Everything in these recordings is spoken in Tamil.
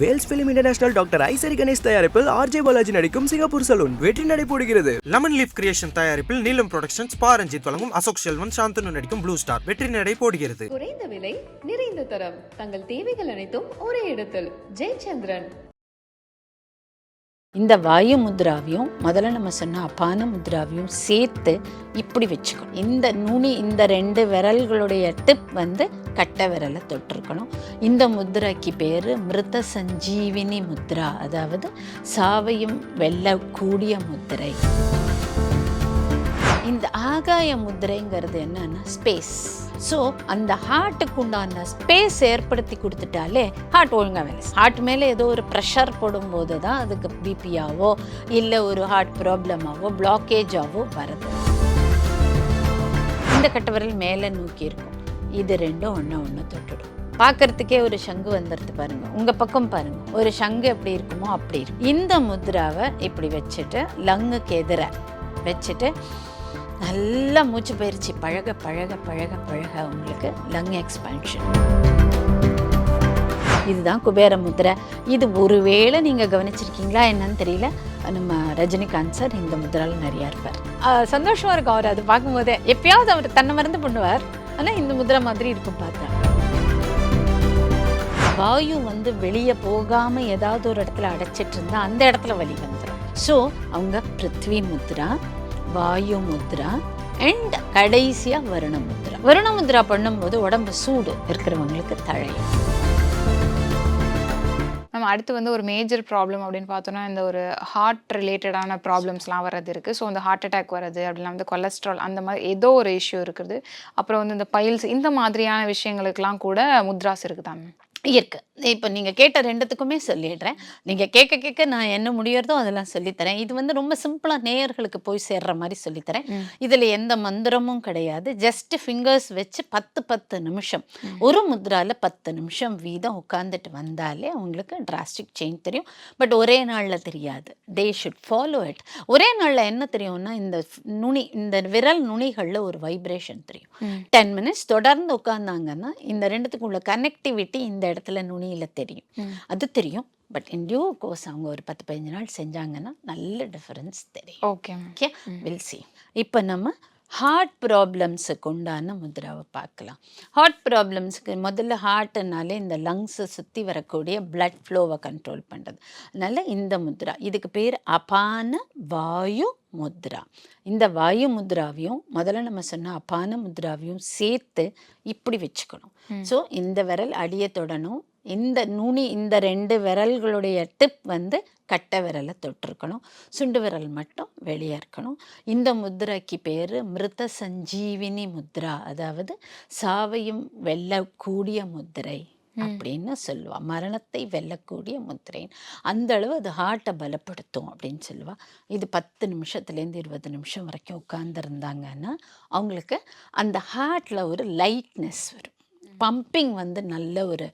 Vels film international doctor Ishari Ganesh தயாரிப்பில் ஆர்ஜே பாலாஜி நடிக்கும் சிங்கப்பூர் சலூன் வெற்றி நடை போடுகிறது லெமன் லீஃப் கிரியேஷன் தயாரிப்பில் நீலம் புரொடக்ஷன்ஸ் பா ரஞ்சித் வழங்கும் அசோக் செல்வன் சாந்தனு நடிக்கும் ப்ளூ ஸ்டார் வெற்றி நடை போடுகிறது குறைந்த விலை நிறைந்த தரம். தங்கள் தேவைகள் அனைத்தும் ஒரே இடத்தில். ஜெயச்சந்திரன். இந்த வாயு முத்ராவையும் முதல்ல நம்ம சொன்ன அபான முத்ராவையும் சேர்த்து இப்படி வச்சுக்கணும். இந்த நுனி இந்த ரெண்டு விரல்களுடைய டிப் வந்து கட்டை விரலை தொட்டிருக்கணும். இந்த முத்ராக்கு பேர் மிருத சஞ்சீவினி முத்ரா அதாவது சாவையும் வெல்லக்கூடிய முத்திரை. இந்த ஆகாய முத்திரைங்கிறது என்னன்னா ஸ்பேஸ் ஸோ அந்த ஹார்ட்டுக்கு உண்டான ஸ்பேஸ் ஏற்படுத்தி கொடுத்துட்டாலே ஹார்ட் ஒழுங்காக வேலை ஹார்ட் மேலே ஏதோ ஒரு ப்ரெஷர் போடும்போது தான் அதுக்கு பிபியாவோ இல்லை ஒரு ஹார்ட் ப்ராப்ளமாவோ பிளாக்கேஜாவோ வருது இந்த கட்டவரல் மேலே நோக்கி இருக்கும். இது ரெண்டும் ஒன்று ஒன்று தொட்டுடும். பார்க்கறதுக்கே ஒரு சங்கு வந்துடுது பாருங்க. உங்கள் பக்கம் பாருங்க. ஒரு சங்கு எப்படி இருக்குமோ அப்படி இருக்கும். இந்த முத்ராவை இப்படி வச்சுட்டு லங்குக்கு எதிர வச்சுட்டு நல்லா மூச்சு பயிற்சி. பழக பழக பழக பழக உங்களுக்கு லங் எக்ஸ்பான்ஷன் இதுதான் குபேர முத்திரை. இது ஒருவேளை நீங்கள் கவனிச்சிருக்கீங்களா என்னன்னு தெரியல. நம்ம ரஜினிகாந்த் சார் இந்த முத்திரால நிறையா இருப்பார். ஆஹ் சந்தோஷமா இருக்கும் அவர். அதை பார்க்கும்போதே எப்பயாவது அவர் தன்னை மறந்து பண்ணுவார். ஆனால் இந்த முத்திரை மாதிரி இருக்கும் பார்த்தா. வாயு வந்து வெளியே போகாம ஏதாவது ஒரு இடத்துல அடைச்சிட்டு இருந்தா அந்த இடத்துல வலி வந்துடும் ஸோ அவங்க பிருத்வி முத்ரா வாயு முத்ரா அண்ட் கடைசியாக வருணமுத்ரா வருணமுத்ரா பண்ணும்போது உடம்பு சூடு இருக்கிறவங்களுக்கு தழையும். நம்ம அடுத்து வந்து ஒரு மேஜர் ப்ராப்ளம் அப்படின்னு பார்த்தோன்னா இந்த ஒரு ஹார்ட் ரிலேட்டடான ப்ராப்ளம்ஸ்லாம் வர்றது இருக்குது ஸோ இந்த ஹார்ட் அட்டாக் வர்றது அப்படின்னா வந்து கொலஸ்ட்ரால் அந்த மாதிரி ஏதோ ஒரு இஷ்யூ இருக்குது. அப்புறம் வந்து இந்த பைல்ஸ் இந்த மாதிரியான விஷயங்களுக்குலாம் கூட முத்ராஸ் இருக்குதா இப்போ நீங்கள் கேட்ட ரெண்டுத்துக்குமே சொல்லிடுறேன். நீங்கள் கேட்க கேட்க நான் என்ன முடியறதோ அதெல்லாம் சொல்லித்தரேன். இது வந்து ரொம்ப சிம்பிளாக நேயர்களுக்கு போய் சேர்ற மாதிரி சொல்லித்தரேன். இதில் எந்த மந்திரமும் கிடையாது. ஜஸ்ட் ஃபிங்கர்ஸ் வச்சு பத்து பத்து நிமிஷம். ஒரு முத்ரால பத்து நிமிஷம் வீதம் உட்காந்துட்டு வந்தாலே அவங்களுக்கு டிராஸ்டிக் சேஞ்ச் தெரியும். பட் ஒரே நாளில் தெரியாது. தே ஷுட் ஃபாலோ இட் ஒரே நாளில் என்ன தெரியும்னா இந்த நுனி இந்த விரல் நுனிகளில் ஒரு வைப்ரேஷன் தெரியும். டென் மினிட்ஸ் தொடர்ந்து உட்காந்தாங்கன்னா இந்த ரெண்டுத்துக்கும் உள்ள கனெக்டிவிட்டி இந்த இடத்துல நுனியில் தெரியும். அது தெரியும். பட் இன் டியூ கோர்ஸ் அவங்க ஒரு பத்து பதினஞ்சு நாள் செஞ்சாங்கன்னா நல்ல டிஃபரன்ஸ் தெரியும். ஓகே ஓகே வில் சி இப்போ நம்ம ஹார்ட் ப்ராப்ளம்ஸுக்கு உண்டான முத்ராவை பார்க்கலாம். ஹார்ட் ப்ராப்ளம்ஸுக்கு முதல்ல ஹார்ட்டுனாலே இந்த லங்ஸை சுற்றி வரக்கூடிய blood ஃப்ளோவை கண்ட்ரோல் பண்ணுறது அதனால் இந்த முத்ரா இதுக்கு பேர் அபான வாயு முத்ரா. இந்த வாயு முத்ராவையும் முதல்ல நம்ம சொன்ன அபான முத்ராவையும் சேர்த்து இப்படி வச்சுக்கணும். ஸோ இந்த விரல் அடியை தொடணும். இந்த நுனி இந்த ரெண்டு விரல்களுடைய டிப் வந்து கட்டை விரலை தொட்டிருக்கணும். சுண்டு விரல் மட்டும் வெளியே இருக்கணும். இந்த முத்ராக்கு பேர் மிருத சஞ்சீவினி முத்ரா. அதாவது சாவையும் வெல்லக்கூடிய முத்திரை. அப்படின்னு சொல்லுவா. மரணத்தை வெல்லக்கூடிய முத்திரை அந்த அளவு அது ஹார்ட்டை பலப்படுத்தும் அப்படின்னு சொல்லுவா. இது பத்து நிமிஷத்துலேருந்து இருபது நிமிஷம் வரைக்கும் உட்கார்ந்துருந்தாங்கன்னா அவங்களுக்கு அந்த ஹார்ட்டில் ஒரு லைட்னஸ் வரும். பம்பிங் வந்து நல்ல ஒரு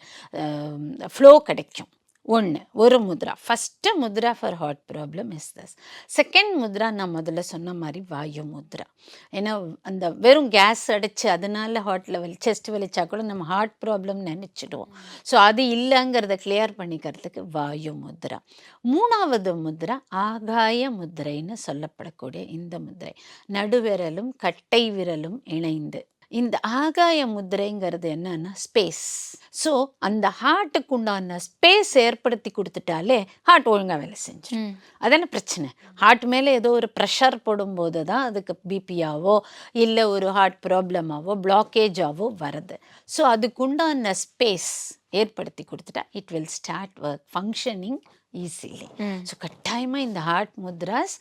ஃப்ளோ கிடைக்கும். ஒன்று ஒரு mudra. First mudra for heart problem is this second mudra நான் முதல்ல சொன்ன மாதிரி வாயு முத்ரா. ஏன்னா அந்த வெறும் கேஸ் அடித்து அதனால ஹார்ட்டில் வலி செஸ்ட் வலிச்சா கூட நம்ம ஹார்ட் ப்ராப்ளம் நினச்சிடுவோம். ஸோ அது இல்லைங்கிறத கிளியர் பண்ணிக்கிறதுக்கு வாயு முத்ரா. மூணாவது முத்ரா ஆகாய முத்ரைன்னு சொல்லப்படக்கூடிய இந்த முத்ரை. நடுவிரலும் கட்டை விரலும் இணைந்து. இந்த ஆகாய முத்திரைங்கிறது என்னன்னா ஸ்பேஸ் ஸோ அந்த ஹார்ட்டுக்கு உண்டான ஸ்பேஸ் ஏற்படுத்தி கொடுத்துட்டாலே ஹார்ட் ஒழுங்காக வேலை செஞ்சு அதான பிரச்சனை. ஹார்ட் மேலே ஏதோ ஒரு ப்ரெஷர் போடும்போது தான் அதுக்கு பிபியாவோ இல்லை ஒரு ஹார்ட் ப்ராப்ளமாவோ பிளாக்கேஜாவோ வருது. ஸோ அதுக்குண்டான ஸ்பேஸ் ஏற்படுத்தி கொடுத்துட்டா it will start work functioning easily so கட்டாயமாக இந்த ஹார்ட் முத்ராஸ்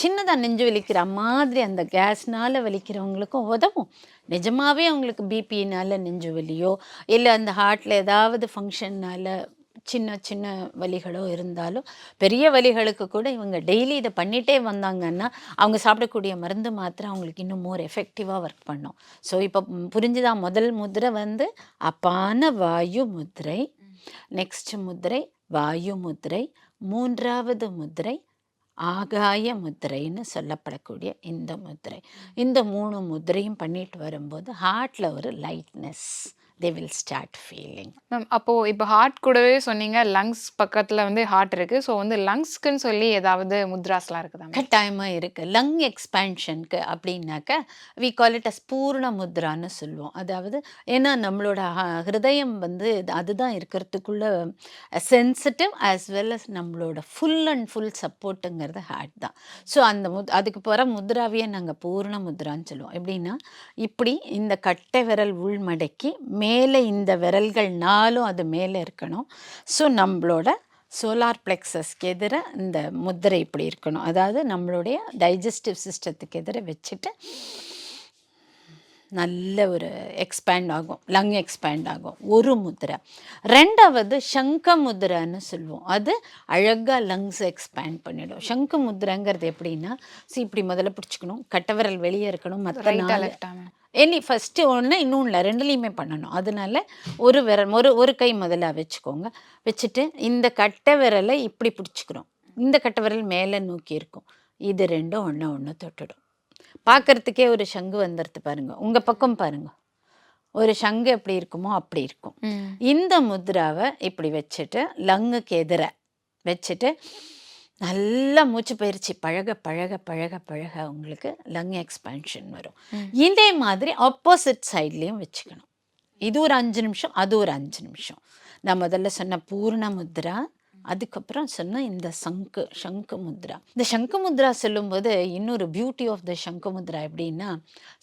சின்னதாக நெஞ்சு வலிக்கிற மாதிரி அந்த கேஸ்னால வலிக்கிறவங்களுக்கும் உதவும். நிஜமாவே அவங்களுக்கு பிபினால நெஞ்சு வலியோ இல்லை அந்த ஹார்ட்டில் ஏதாவது ஃபங்க்ஷன்னால சின்ன சின்ன வலிகளோ இருந்தாலும் பெரிய வலிகளுக்கு கூட இவங்க டெய்லி இதை பண்ணிகிட்டே வந்தாங்கன்னா அவங்க சாப்பிடக்கூடிய மருந்து மாத்திரை அவங்களுக்கு இன்னும் மோர் எஃபெக்டிவாக ஒர்க் பண்ணும். ஸோ இப்போ புரிஞ்சுதா? முதல் முத்திரை வந்து அப்பான வாயு முத்திரை நெக்ஸ்ட் முத்திரை வாயு முத்திரை மூன்றாவது முத்திரை ஆகாய முத்திரைன்னு சொல்லப்படக்கூடிய இந்த முத்திரை இந்த மூணு முத்திரையும் பண்ணிட்டு வரும்போது ஹார்ட்டில் ஒரு lightness they will start feeling ma'am அப்போ இப்போ ஹார்ட் கூடவே சொன்னீங்க லங்ஸ் பக்கத்துல வந்து ஹார்ட் இருக்கு. ஸோ வந்து லங்ஸ்க்குன்னு சொல்லி ஏதாவது முத்ராஸ்லாம் இருக்குதா? கட்டாயமாக இருக்குது லங் எக்ஸ்பேன்ஷனுக்கு அப்படின்னாக்க வி கால் இட் அஸ் பூர்ண முத்ரான்னு சொல்லுவோம். அதாவது ஏன்னா நம்மளோட ஹிருதயம் வந்து அதுதான் இருக்கிறதுக்குள்ள சென்சிட்டிவ் ஆஸ் வெல் அஸ் நம்மளோட ஃபுல் அண்ட் ஃபுல் சப்போர்ட்டுங்கிறது ஹார்ட் தான். ஸோ அந்த முத் அதுக்கு போகிற முத்ராவையே நாங்கள் பூர்ண முத்ரான்னு சொல்லுவோம். எப்படின்னா இப்படி இந்த கட்டை விரல் உள்மடக்கி மேலே இந்த விரல்கள் நாலும் அது மேலே இருக்கணும். ஸோ நம்மளோட சோலார் பிளெக்ஸஸ்க்கு எதிராக இந்த முத்திரை இப்படி இருக்கணும். அதாவது நம்மளுடைய டைஜஸ்டிவ் சிஸ்டத்துக்கு எதிராக வச்சுட்டு நல்ல ஒரு எக்ஸ்பேண்ட் ஆகும் லங் எக்ஸ்பேண்ட் ஆகும். ஒரு முத்திரை ரெண்டாவது சங்க முத்திரைன்னு சொல்லுவோம். அது அழகாக லங்ஸ் எக்ஸ்பேண்ட் பண்ணிடும். சங்க முத்திரைங்கிறது எப்படின்னா see இப்படி முதல்ல பிடிச்சிக்கணும். கட்டவிரல் வெளியே இருக்கணும். மற்ற மேம் எனி ஃபஸ்ட்டு ஒன்று இன்னும் இல்லை. ரெண்டுலேயுமே பண்ணணும். அதனால ஒரு விரல் ஒரு ஒரு கை முதல்ல வச்சுக்கோங்க. வச்சுட்டு இந்த கட்டை விரலை இப்படி பிடிச்சிக்கிறோம் இந்த கட்டை விரல் மேலே நோக்கி இருக்கும். இது ரெண்டும் ஒன்று ஒன்று தொட்டுடும். பார்க்கறதுக்கே ஒரு சங்கு வந்துடுது பாருங்க. உங்கள் பக்கம் பாருங்க. ஒரு சங்கு எப்படி இருக்குமோ அப்படி இருக்கும். இந்த முத்ராவை இப்படி வச்சுட்டு லங்குக்கு எதிர வச்சுட்டு நல்லா மூச்சு பயிற்சி பழக பழக பழக பழக உங்களுக்கு லங் எக்ஸ்பேன்ஷன் வரும். இதே மாதிரி ஆப்போசிட் சைட்லேயும் வச்சுக்கணும். இது ஒரு அஞ்சு நிமிஷம் அது ஒரு அஞ்சு நிமிஷம். நான் முதல்ல சொன்ன பூர்ண முத்ரா அதுக்கப்புறம் சொன்ன இந்த சங்கு சங்கு முத்ரா. இந்த சங்கு முத்ரா சொல்லும்போது இன்னொரு பியூட்டி ஆஃப் த சங்கு முத்ரா எப்படின்னா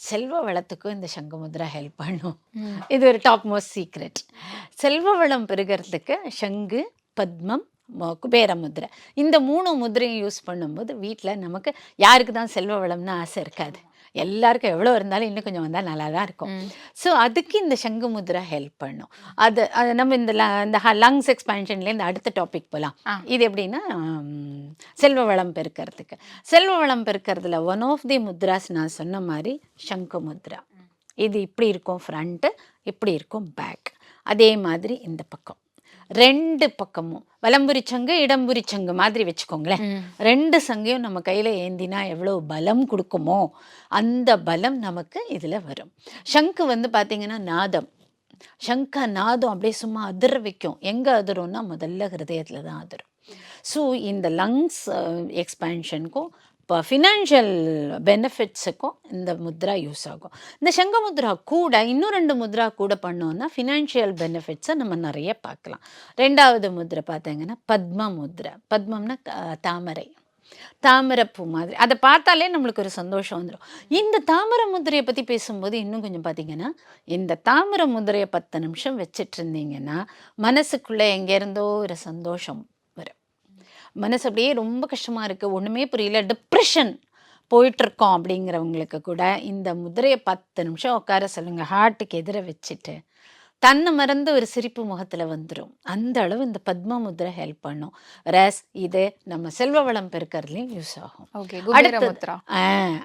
செல்வ வளத்துக்கும் இந்த சங்கு முத்ரா ஹெல்ப் பண்ணும். இது ஒரு டாப் மோஸ்ட் சீக்ரெட் செல்வ வளம் பெருகிறதுக்கு சங்கு பத்மம் குபேர முத்ரை. இந்த மூணு முத்திரையும் யூஸ் பண்ணும்போது வீட்டில் நமக்கு யாருக்கு தான் செல்வ வளம்னு ஆசை இருக்காது. எல்லாருக்கும் எவ்வளோ இருந்தாலும் இன்னும் கொஞ்சம் வந்தால் நல்லா தான் இருக்கும் ஸோ அதுக்கு இந்த சங்கு முத்ரா ஹெல்ப் பண்ணும். அது அது நம்ம இந்த இந்த லங்ஸ் எக்ஸ்பேன்ஷன்லேருந்து அடுத்த டாபிக் போகலாம். இது எப்படின்னா செல்வ வளம் பெருக்கிறதுக்கு. செல்வ வளம் பெருக்கிறதுல ஒன் ஆஃப் தி முத்ராஸ் நான் சொன்ன மாதிரி சங்கு முத்ரா. இது இப்படி இருக்கும் ஃப்ரண்ட்டு இப்படி இருக்கும் பேக் அதே மாதிரி இந்த பக்கம். ரெண்டு பக்கமும். வலம்புரி சங்கு இடம்புரி சங்கு மாதிரி வச்சுக்கோங்களேன். ரெண்டு சங்கையும் நம்ம கையில் ஏந்தினா எவ்வளோ பலம் கொடுக்குமோ அந்த பலம் நமக்கு இதில் வரும். சங்கு வந்து பார்த்தீங்கன்னா நாதம். சங்க நாதம் அப்படியே சும்மா அதிர வைக்கும். எங்கே அதிரும்னா முதல்ல ஹிருதயத்தில் தான் அதிரும். ஸோ இந்த லங்ஸ் எக்ஸ்பேன்ஷனுக்கும் இப்போ ஃபினான்ஷியல் பெனிஃபிட்ஸுக்கும் இந்த முத்ரா யூஸ் ஆகும். இந்த சங்க முத்ரா கூட இன்னும் ரெண்டு முத்ரா கூட பண்ணோன்னா ஃபினான்ஷியல் பெனிஃபிட்ஸை நம்ம நிறைய பார்க்கலாம். ரெண்டாவது முத்ரை பார்த்தீங்கன்னா பத்ம முத்ரை. பத்மம்னா தாமரை. தாமரைப்பூ மாதிரி. அதை பார்த்தாலே நம்மளுக்கு ஒரு சந்தோஷம் வந்துடும் இந்த தாமரை முதிரையை பற்றி பேசும்போது இன்னும் கொஞ்சம் பார்த்தீங்கன்னா இந்த தாமரை முதிரையை பத்து நிமிஷம் வச்சிட்டு இருந்தீங்கன்னா மனசுக்குள்ளே எங்கேருந்தோ ஒரு சந்தோஷம் மனசு அப்படியே ரொம்ப கஷ்டமாக இருக்குது ஒன்றுமே புரியல. டிப்ரெஷன் போயிட்டுருக்கோம் அப்படிங்கிறவங்களுக்கு கூட இந்த முதிரையை பத்து நிமிஷம் உட்கார சொல்லுங்கள் ஹார்ட்டுக்கு எதிர வச்சுட்டு தன்னை மறந்து ஒரு சிரிப்பு முகத்தில் வந்துடும் அந்த அளவு இந்த பத்ம முத்ரை ஹெல்ப் பண்ணும். ரஸ் இது நம்ம செல்வ வளம் பெருக்கிறதுலையும் யூஸ் ஆகும். அடுத்தது-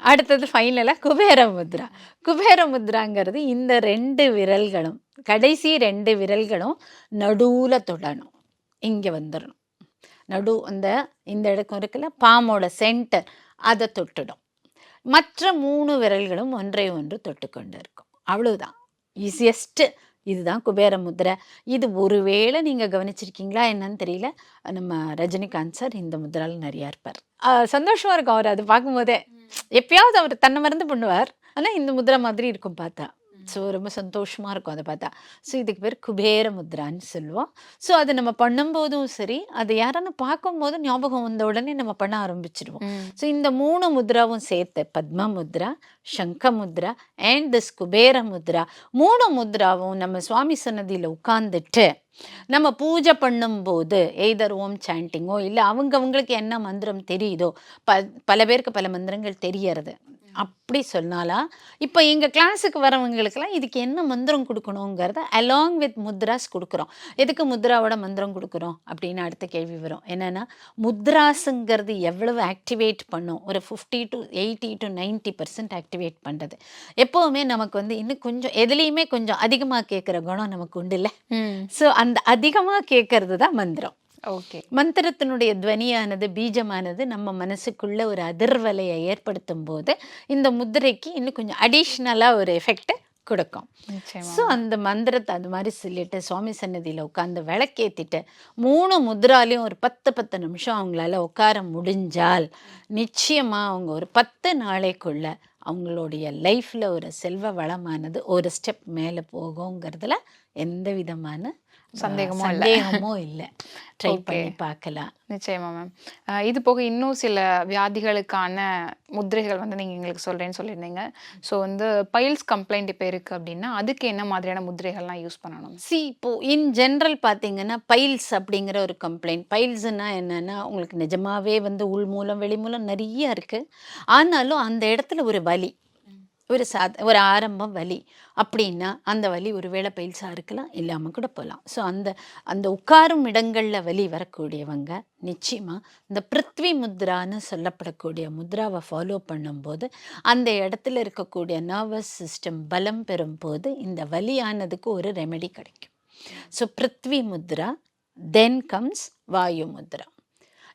அடுத்தது ஃபைனலாக குபேர முத்ரா. குபேர முத்ராங்கிறது இந்த ரெண்டு விரல்களும் கடைசி ரெண்டு விரல்களும் நடுவில் தொடணும். இங்கே வந்துடணும் நடு அந்த இந்த இடக்கம் இருக்குல்ல பாமோட சென்டர் அதை தொட்டுடும். மற்ற மூணு விரல்களும் ஒன்றை ஒன்று தொட்டுக்கொண்டு இருக்கும் அவ்வளவுதான். ஈஸியஸ்ட்டு இதுதான் குபேர முத்ரை. இது ஒருவேளை நீங்கள் கவனிச்சிருக்கீங்களா என்னன்னு தெரியல. நம்ம ரஜினிகாந்த் சார் இந்த முத்ரால நிறையா இருப்பார். ஆ, சந்தோஷமா இருக்கும் அவர். அது பார்க்கும்போதே எப்பயாவது அவர் தன்னை மறந்து பண்ணுவார். ஆனால் இந்த முத்ரா மாதிரி இருக்கும் பார்த்தா. ஸோ ரொம்ப சந்தோஷமாக இருக்கும் அதை பார்த்தா. ஸோ இதுக்கு பேர் குபேர முத்ரான்னு சொல்லுவோம். ஸோ அது நம்ம பண்ணும்போதும் சரி அது யாரான பார்க்கும்போது ஞாபகம் வந்த உடனே நம்ம பண்ண ஆரம்பிச்சிடுவோம் ஸோ இந்த மூணு முத்ராவும் சேர்த்து பத்ம முத்ரா சங்க முத்ரா அண்ட் திஸ் குபேர முத்ரா மூணு முத்ராவும் நம்ம சுவாமி சன்னதியில் உட்கார்ந்துட்டு நம்ம பூஜை பண்ணும்போது எய்தர் ஓம் சாண்டிங்கோ இல்லை அவங்கவங்களுக்கு என்ன மந்திரம் தெரியுதோ ப பல பேருக்கு பல மந்திரங்கள் தெரியறது. அப்படி சொன்னாலாம் இப்போ எங்கள் கிளாஸுக்கு வரவங்களுக்கெல்லாம் இதுக்கு என்ன மந்திரம் கொடுக்கணுங்கிறத அலாங் வித் முத்ராஸ் கொடுக்குறோம். எதுக்கு முத்ராவோட மந்திரம் கொடுக்குறோம்? அப்படின்னு அடுத்த கேள்வி வரும். என்னென்னா முத்ராஸுங்கிறது எவ்வளவு ஆக்டிவேட் பண்ணும்? ஒரு fifty to eighty to ninety percent activate பண்ணுறது எப்போவுமே நமக்கு வந்து இன்னும் கொஞ்சம் எதுலேயுமே கொஞ்சம் அதிகமாக கேட்குற குணம் நமக்கு உண்டு இல்லை ஸோ அந்த அதிகமாக கேட்கறது தான் மந்திரம். ஓகே. மந்திரத்தினுடைய துவனியானது பீஜமானது நம்ம மனசுக்குள்ள ஒரு அதிர்வலையை ஏற்படுத்தும் போது இந்த முத்திரைக்கு இன்னும் கொஞ்சம் அடிஷ்னலாக ஒரு எஃபெக்ட் கொடுக்கும். ஸோ அந்த மந்திரத்தை அது மாதிரி சொல்லிட்டு சுவாமி சன்னதியில் உட்காந்து விளக்கேற்றிட்டு மூணு முத்ராலையும் ஒரு பத்து பத்து நிமிஷம் அவங்களால உட்கார முடிஞ்சால் நிச்சயமாக அவங்க ஒரு பத்து நாளைக்குள்ள அவங்களுடைய லைஃப்பில் ஒரு செல்வ வளமானது ஒரு ஸ்டெப் மேலே போகுங்கிறதுல எந்த விதமான அஹ், சந்தேகமும் இல்ல. ட்ரை. பண்ணி பார்க்கலாம். நிச்சயமா மேம் இது போக இன்னும் சில வியாதிகளுக்கான முத்திரைகள் வந்து நீங்கள் எங்களுக்கு சொல்கிறேன்னு சொல்லியிருந்தீங்க. ஸோ வந்து பைல்ஸ் கம்ப்ளைண்ட் இப்போ இருக்குது அப்படின்னா அதுக்கு என்ன மாதிரியான முத்திரைகள்லாம் யூஸ் பண்ணணும்? சி இப்போ இன் ஜென்ரல் பார்த்தீங்கன்னா பைல்ஸ் அப்படிங்கிற ஒரு கம்ப்ளைண்ட். பைல்ஸ்னா என்னன்னா உங்களுக்கு நிஜமாவே வந்து உள் மூலம் வெளி மூலம் நிறைய இருக்கு. ஆனாலும் அந்த இடத்துல ஒரு வலி. ஒரு சாத ஒரு ஆரம்பம் வலி. அப்படின்னா அந்த வலி ஒருவேளை பைல்ஸாக இருக்கலாம் இல்லாமல் கூட போகலாம் ஸோ அந்த அந்த உட்காரும் இடங்களில் வலி வரக்கூடியவங்க நிச்சயமாக இந்த பிருத்வி முத்ரான்னு சொல்லப்படக்கூடிய முத்ராவை ஃபாலோ பண்ணும்போது அந்த இடத்துல இருக்கக்கூடிய நர்வஸ் சிஸ்டம் பலம் பெறும் போது இந்த வலியானதுக்கு ஒரு ரெமெடி கிடைக்கும். So Prithvi mudra then comes Vayu mudra.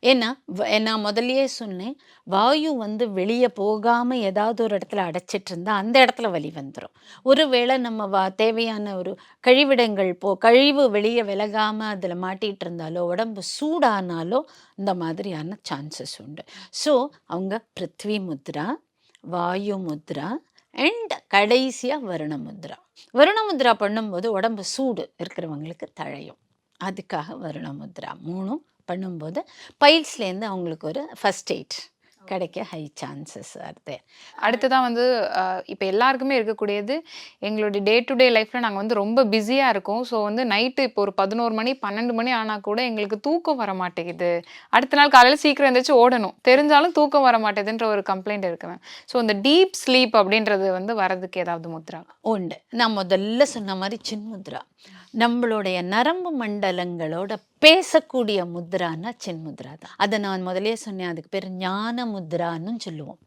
ஏன்னா வ- நான் முதல்லையே சொன்னேன் வாயு வந்து வெளியே போகாமல் ஏதாவது ஒரு இடத்துல அடைச்சிட்டு இருந்தால் அந்த இடத்துல வலி வந்துடும் ஒருவேளை நம்ம வா தேவையான ஒரு கழிவிடங்கள் போ கழிவு வெளியே விலகாமல் அதில் மாட்டிகிட்டு இருந்தாலோ உடம்பு சூடானாலோ இந்த மாதிரியான சான்சஸ் உண்டு. ஸோ அவங்க பிருத்வி முத்ரா வாயு முத்ரா அண்ட் கடைசியாக வருண முத்ரா. வருண முத்ரா பண்ணும்போது உடம்பு சூடு இருக்கிறவங்களுக்கு தழையும். அதுக்காக வருண முத்ரா. மூணும் பண்ணும்போது பைல்ஸ்லேருந்து அவங்களுக்கு ஒரு ஃபஸ்ட் எய்ட் கிடைக்க ஹை சான்சஸ் வருது. அடுத்ததான் வந்து இப்போ எல்லாருக்குமே இருக்கக்கூடியது எங்களுடைய டே டு டே லைஃப்பில் நாங்கள் வந்து ரொம்ப பிஸியாக இருக்கோம். ஸோ வந்து நைட்டு இப்போ ஒரு பதினோரு மணி பன்னெண்டு மணி ஆனால் கூட எங்களுக்கு தூக்கம் வர மாட்டேங்குது. அடுத்த நாள் காலையில் சீக்கிரம் எழுந்திரிச்சு ஓடணும். தெரிஞ்சாலும் தூக்கம் வர மாட்டேதுன்ற ஒரு கம்ப்ளைண்ட் இருக்கு மேம் ஸோ இந்த டீப் ஸ்லீப் அப்படின்றது வந்து வரதுக்கு ஏதாவது முத்ரா? உண்டு. நான் முதல்ல சொன்ன மாதிரி சின்முத்ரா நம்மளுடைய நரம்பு மண்டலங்களோட பேசக்கூடிய முத்ரான்னா சின்முத்ரா தான். அதை நான் முதலே சொன்னேன் அதுக்கு பேர் ஞான முத்ரான்னு சொல்லுவோம்.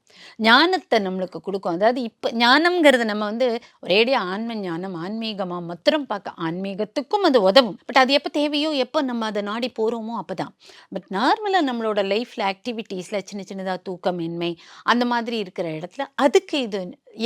ஞானத்தை நம்மளுக்கு கொடுக்கும். அதாவது இப்போ ஞானம்ங்கிறது நம்ம வந்து ஒரேடியாக ஆன்ம ஞானம் ஆன்மீகமாக மாத்திரம் பார்க்க ஆன்மீகத்துக்கும் அது உதவும். பட் அது எப்போ தேவையோ எப்போ நம்ம அதை நாடி போகிறோமோ அப்போ தான் பட் நார்மலாக நம்மளோட லைஃப்பில் ஆக்டிவிட்டீஸில் சின்ன சின்னதாக தூக்கமின்மை அந்த மாதிரி இருக்கிற இடத்துல அதுக்கு இது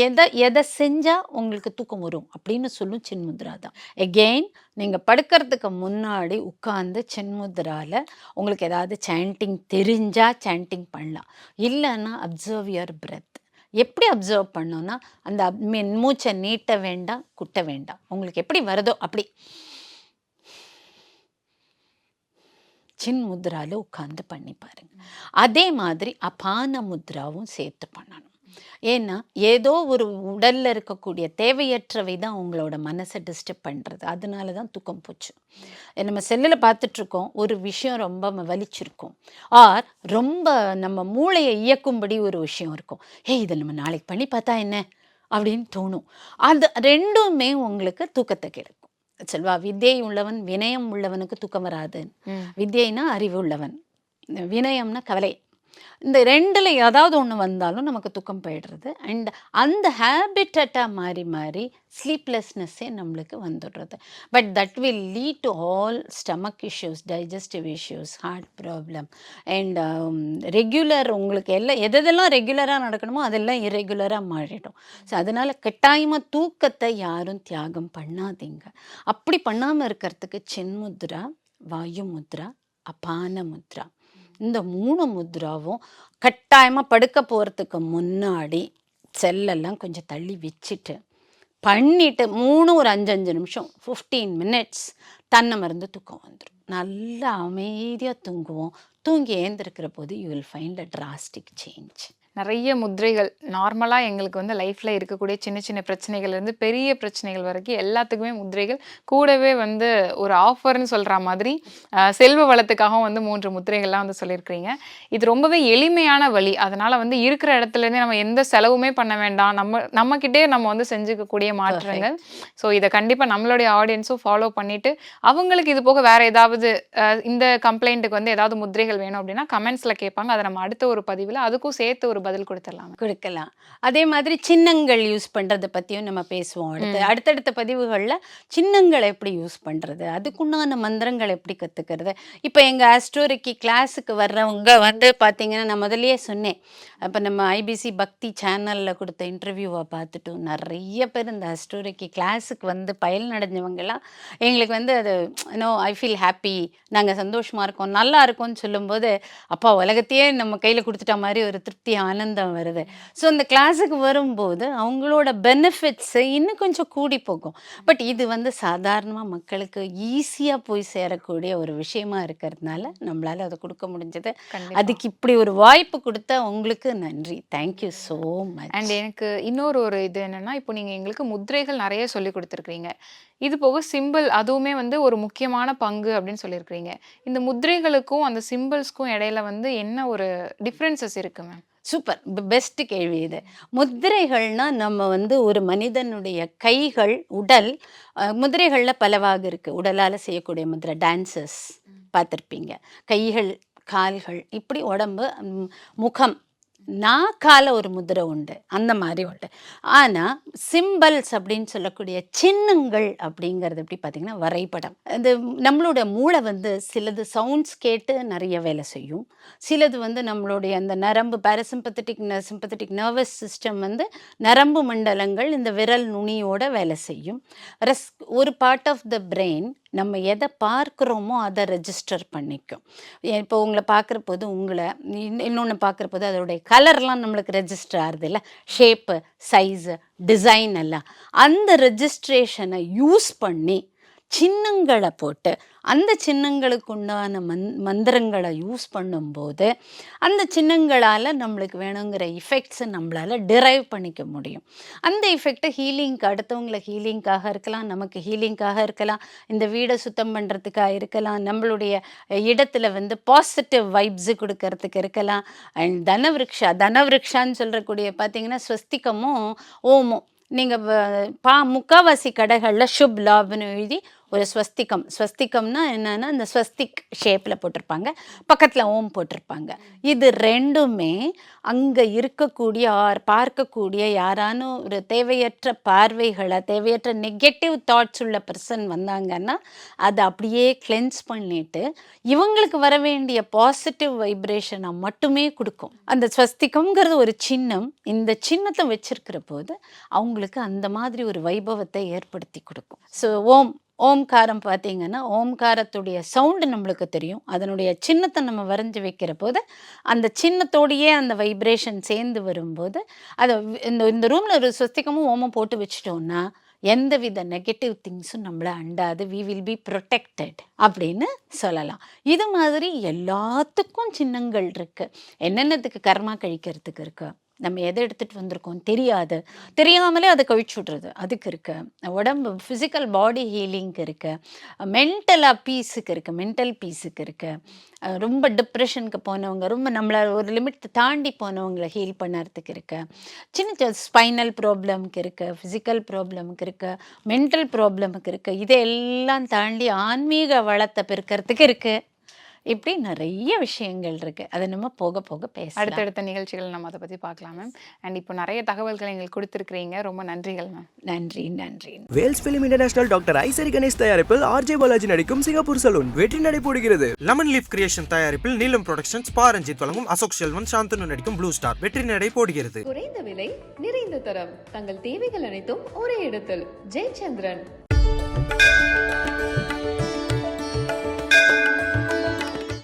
எதை எதை செஞ்சால் உங்களுக்கு தூக்கம் வரும் அப்படின்னு சொல்லும் சின்முத்ரா தான். எகெயின் நீங்கள் படுக்கிறதுக்கு முன்னாடி உட்காந்து சின்முத்ரால உங்களுக்கு ஏதாவது சாண்டிங் தெரிஞ்சால் சாண்டிங் பண்ணலாம். இல்லைன்னா அப்சர்வ் யுவர் பிரெத் எப்படி அப்சர்வ் பண்ணோன்னா அந்த மென் மூச்சை நீட்ட வேண்டாம் குட்ட வேண்டாம். உங்களுக்கு எப்படி வருதோ அப்படி. சின் முத்ராவில் உட்காந்து பண்ணி பாருங்க. அதே மாதிரி அபான முத்ராவும் சேர்த்து பண்ணணும். ஏன்னா ஏதோ ஒரு உடல்ல இருக்கக்கூடிய தேவையற்றவை தான் உங்களோட மனசை டிஸ்டர்ப் பண்றது. அதனால தான் தூக்கம் போச்சு. நம்ம செல்லில் பார்த்துட்டு இருக்கோம் ஒரு விஷயம் ரொம்ப வலிச்சிருக்கும். ஆர் ரொம்ப நம்ம மூளையை இயக்கும்படி ஒரு விஷயம் இருக்கும். ஏய் இதை நம்ம நாளைக்கு பண்ணி பார்த்தா என்ன? அப்படின்னு தோணும். அது ரெண்டுமே உங்களுக்கு தூக்கத்தை கெடுக்கும். செல்வா வித்யை உள்ளவன் வினயம் உள்ளவனுக்கு தூக்கம் வராது வித்யைனா அறிவு உள்ளவன். வினயம்னா கவலை. இந்த ரெண்டில் ஏதாவது ஒன்று வந்தாலும் நமக்கு தூக்கம் போயிடுறது. அண்ட் அந்த ஹேபிட்டட்டாக மாறி மாறி ஸ்லீப்லெஸ்னஸ்ஸே நம்மளுக்கு வந்துடுறது. But that will lead to all stomach issues digestive issues heart problem and regular உங்களுக்கு எல்லாம் எதெல்லாம் ரெகுலராக நடக்கணுமோ அதெல்லாம் இரெகுலராக மாறிடும். ஸோ அதனால் கட்டாயமாக தூக்கத்தை யாரும் தியாகம் பண்ணாதீங்க. அப்படி பண்ணாமல் இருக்கிறதுக்கு சென்முத்ரா வாயு முத்ரா அபான முத்ரா. இந்த மூணு முத்ராவும் கட்டாயமாக படுக்க போகிறதுக்கு முன்னாடி செல்லெல்லாம் கொஞ்சம் தள்ளி வச்சுட்டு பண்ணிட்டு மூணு ஒரு அஞ்சு நிமிஷம் ஃபிஃப்டீன் மினிட்ஸ் தன்னை மருந்து தூக்கம் வந்துடும் நல்லா அமைதியாக தூங்குவோம். தூங்கி ஏந்திருக்கிற போது you will find a drastic change நிறைய முத்திரைகள் நார்மலாக எங்களுக்கு வந்து லைஃப்பில் இருக்கக்கூடிய சின்ன சின்ன பிரச்சனைகள்லேருந்து பெரிய பிரச்சனைகள் வரைக்கும் எல்லாத்துக்குமே முத்திரைகள். கூடவே வந்து ஒரு ஆஃபர்னு சொல்கிற மாதிரி செல்வ வளத்துக்காகவும் வந்து மூன்று முத்திரைகள்லாம் வந்து சொல்லியிருக்கிறீங்க. இது ரொம்பவே எளிமையான வழி. அதனால் வந்து இருக்கிற இடத்துலேருந்தே நம்ம எந்த செலவுமே பண்ண வேண்டாம். நம்ம நம்மக்கிட்டே நம்ம வந்து செஞ்சுக்கக்கூடிய மாற்றங்கள். ஸோ இதை கண்டிப்பாக நம்மளுடைய ஆடியன்ஸும் ஃபாலோ பண்ணிட்டு அவங்களுக்கு இது போக வேற ஏதாவது இந்த கம்ப்ளைண்ட்டுக்கு வந்து ஏதாவது முத்திரைகள் வேணும் அப்படின்னா கமெண்ட்ஸில் கேட்பாங்க. அதை நம்ம அடுத்த ஒரு பதிவில் அதுக்கும் சேர்த்து ஒரு ஒரு பதில் கொடுத்துடலாம்? கொடுக்கலாம். அதே மாதிரி சின்னங்கள் யூஸ் பண்ணுறதை பற்றியும் நம்ம பேசுவோம். அடுத்து அடுத்தடுத்த பதிவுகளில் சின்னங்களை எப்படி யூஸ் பண்ணுறது அதுக்குண்டான மந்திரங்கள் எப்படி கற்றுக்கிறது இப்போ எங்கள் ஆஸ்ட்ரோரிக்கி கிளாஸுக்கு வர்றவங்க வந்து பார்த்தீங்கன்னா நான் முதல்லயே சொன்னேன். அப்போ நம்ம ஐபிசி பக்தி சேனலில் கொடுத்த இன்டர்வியூவை பார்த்துட்டு நிறைய பேர் இந்த அஸ்டோரிக்கு கிளாஸுக்கு வந்து பயன் அடைஞ்சவங்கெல்லாம் எங்களுக்கு வந்து அது நோ ஐ ஃபீல் ஹாப்பி நாங்கள் சந்தோஷமாக இருக்கோம். நல்லா இருக்கோம்னு சொல்லும்போது அப்பா உலகத்தையே நம்ம கையில் கொடுத்துட்ட மாதிரி ஒரு திருப்தி ஆனந்தம் வருது. ஸோ அந்த கிளாஸுக்கு வரும்போது அவங்களோட பெனிஃபிட்ஸு இன்னும் கொஞ்சம் கூடி போகும். பட் இது வந்து சாதாரணமாக மக்களுக்கு ஈஸியாக போய் சேரக்கூடிய ஒரு விஷயமா இருக்கிறதுனால நம்மளால அதை கொடுக்க முடிஞ்சது. அதுக்கு இப்படி ஒரு வாய்ப்பு கொடுத்த உங்களுக்கு நன்றி. தேங்க்யூ ஸோ மச் அண்ட் எனக்கு இன்னொரு ஒரு இது என்னன்னா இப்போ நீங்க எங்களுக்கு முத்திரைகள் நிறைய சொல்லி கொடுத்துருக்கீங்க இது போக சிம்பிள் அதுவுமே வந்து ஒரு முக்கியமான பங்கு அப்படின்னு சொல்லியிருக்கிறீங்க. இந்த முத்திரைகளுக்கும் அந்த சிம்பிள்ஸ்க்கும் இடையில வந்து என்ன ஒரு டிஃப்ரென்சஸ் இருக்கு மேம் சூப்பர். பெஸ்ட் கேள்வி இது. முத்திரைகள்னா நம்ம வந்து ஒரு மனிதனுடைய கைகள் உடல் முதிரைகள்ல பலவாக இருக்கு. உடலால் செய்யக்கூடிய முதிரை டான்சஸ் பார்த்துருப்பீங்க. கைகள் கால்கள் இப்படி உடம்பு ம், முகம் நாக்கால ஒரு முதிரை உண்டு. அந்த மாதிரி உண்டு. ஆனால் சிம்பல்ஸ் அப்படின்னு சொல்லக்கூடிய சின்னங்கள் அப்படிங்கிறது எப்படி பார்த்தீங்கன்னா வரைபடம். இந்த நம்மளோட மூளை வந்து சிலது சவுண்ட்ஸ் கேட்டு நிறைய வேலை செய்யும். சிலது வந்து நம்மளுடைய அந்த நரம்பு பேரசிம்பத்தட்டிக் சிம்பத்தட்டிக் நர்வஸ் சிஸ்டம் வந்து நரம்பு மண்டலங்கள் இந்த விரல் நுனியோட வேலை செய்யும். ரெஸ் ஒரு பார்ட் ஆஃப் த பிரெயின் நம்ம எதை பார்க்குறோமோ அதை ரெஜிஸ்டர் பண்ணிக்கும். இப்போ உங்களை பார்க்குற போது உங்களை இன்னொன்று பார்க்குற போது அதோடைய கலர்லாம் நம்மளுக்கு ரெஜிஸ்டர் ஆகுது இல்லை ஷேப்பு சைஸு டிசைன் எல்லாம். அந்த ரெஜிஸ்ட்ரேஷனை யூஸ் பண்ணி சின்னங்களை போட்டு அந்த சின்னங்களுக்கு உண்டான மந் மந்திரங்களை யூஸ் பண்ணும்போது அந்த சின்னங்களால் நம்மளுக்கு வேணுங்கிற இஃபெக்ட்ஸை நம்மளால் டிரைவ் பண்ணிக்க முடியும். அந்த இஃபெக்டை ஹீலிங்க்கு அடுத்தவங்களை ஹீலிங்காக இருக்கலாம் நமக்கு ஹீலிங்காக இருக்கலாம் இந்த வீடை சுத்தம் பண்ணுறதுக்காக இருக்கலாம் நம்மளுடைய இடத்துல வந்து பாசிட்டிவ் வைப்ஸு கொடுக்கறதுக்கு இருக்கலாம். அண்ட் தனவிருக்ஷா தனவிருக்ஷான்னு சொல்கிறக்கூடிய பார்த்தீங்கன்னா ஸ்வஸ்திகமும் ஓமும். நீங்கள் பா முக்காவாசி கடைகளில் சுப் லாப்னு எழுதி ஒரு ஸ்வஸ்திகம். ஸ்வஸ்திகம்னா என்னன்னா இந்த ஸ்வஸ்திக் ஷேப்பில் போட்டிருப்பாங்க. பக்கத்தில் ஓம் போட்டிருப்பாங்க. இது ரெண்டுமே அங்கே இருக்கக்கூடிய ஆர் பார்க்கக்கூடிய யாரானும் ஒரு தேவையற்ற பார்வைகளை தேவையற்ற நெகட்டிவ் தாட்ஸ் உள்ள பர்சன் வந்தாங்கன்னா அதை அப்படியே கிளென்ஸ் பண்ணிட்டு இவங்களுக்கு வர வேண்டிய பாசிட்டிவ் வைப்ரேஷனை மட்டுமே கொடுக்கும். அந்த ஸ்வஸ்திகம்ங்கிறது ஒரு சின்னம். இந்த சின்னத்தை வச்சிருக்கிற போது அவங்களுக்கு அந்த மாதிரி ஒரு வைபவத்தை ஏற்படுத்தி கொடுக்கும். ஸோ ஓம் ஓம்காரம் பார்த்தீங்கன்னா ஓம்காரத்துடைய சவுண்டு நம்மளுக்கு தெரியும். அதனுடைய சின்னத்தை நம்ம வரைஞ்சி வைக்கிற போது அந்த சின்னத்தோடையே அந்த வைப்ரேஷன் சேர்ந்து வரும்போது அதை இந்த இந்த ரூமில் ஒரு சுஸ்திகமும் ஓமம் போட்டு வச்சிட்டோம்னா எந்தவித நெகட்டிவ் திங்ஸும் நம்மளை அண்டாது. வி வில் பி ப்ரொடெக்டட் அப்படின்னு சொல்லலாம். இது மாதிரி எல்லாத்துக்கும் சின்னங்கள் இருக்குது என்னென்னத்துக்கு கர்மா கழிக்கிறதுக்கு இருக்குது நம்ம எதை எடுத்துகிட்டு வந்திருக்கோம் தெரியாது. தெரியாமலே அதை கழிச்சு விட்றது. அதுக்கு இருக்குது உடம்பு ஃபிசிக்கல் பாடி ஹீலிங்க்கு இருக்குது மென்டலாக பீஸுக்கு இருக்குது மென்டல் பீஸுக்கு இருக்குது ரொம்ப டிப்ரெஷனுக்கு போனவங்க ரொம்ப நம்மளை ஒரு லிமிட் தாண்டி போனவங்களை ஹீல் பண்ணுறதுக்கு இருக்குது சின்ன சின்ன ஸ்பைனல் ப்ராப்ளம்க்கு இருக்குது ஃபிசிக்கல் ப்ராப்ளமுக்கு இருக்குது மென்டல் ப்ராப்ளமுக்கு இருக்கு. இதையெல்லாம் தாண்டி ஆன்மீக வளத்தை பெருக்கிறதுக்கு இருக்குது இப்படி நிறைய விஷயங்கள் இருக்கு. அதை நம்ம போக போக பேசலாம். அடுத்தடுத்த நிகழ்ச்சிகள் நம்ம அதை பத்தி பார்க்கலாம் மேம் அண்ட் இப்போ நிறைய தகவல்கள் எங்களுக்கு கொடுத்துருக்கிறீங்க. ரொம்ப நன்றிகள் மேம் நன்றி நன்றி. Vels Film International doctor Ishari Ganesh தயாரிப்பில் ஆர்ஜே பாலாஜி நடிக்கும் சிங்கப்பூர் சலூன் வெற்றி நடைபோடுகிறது லெமன் லீஃப் கிரியேஷன் தயாரிப்பில் நீலம் புரொடக்ஷன்ஸ் பா ரஞ்சித் வழங்கும் அசோக் செல்வன் சாந்தனு நடிக்கும் ப்ளூ ஸ்டார் வெற்றி நடை போடுகிறது. குறைந்த விலை நிறைந்த தரம். தங்கள் தேவைகள் அனைத்தும் ஒரே இடத்தில். ஜெயச்சந்திரன்.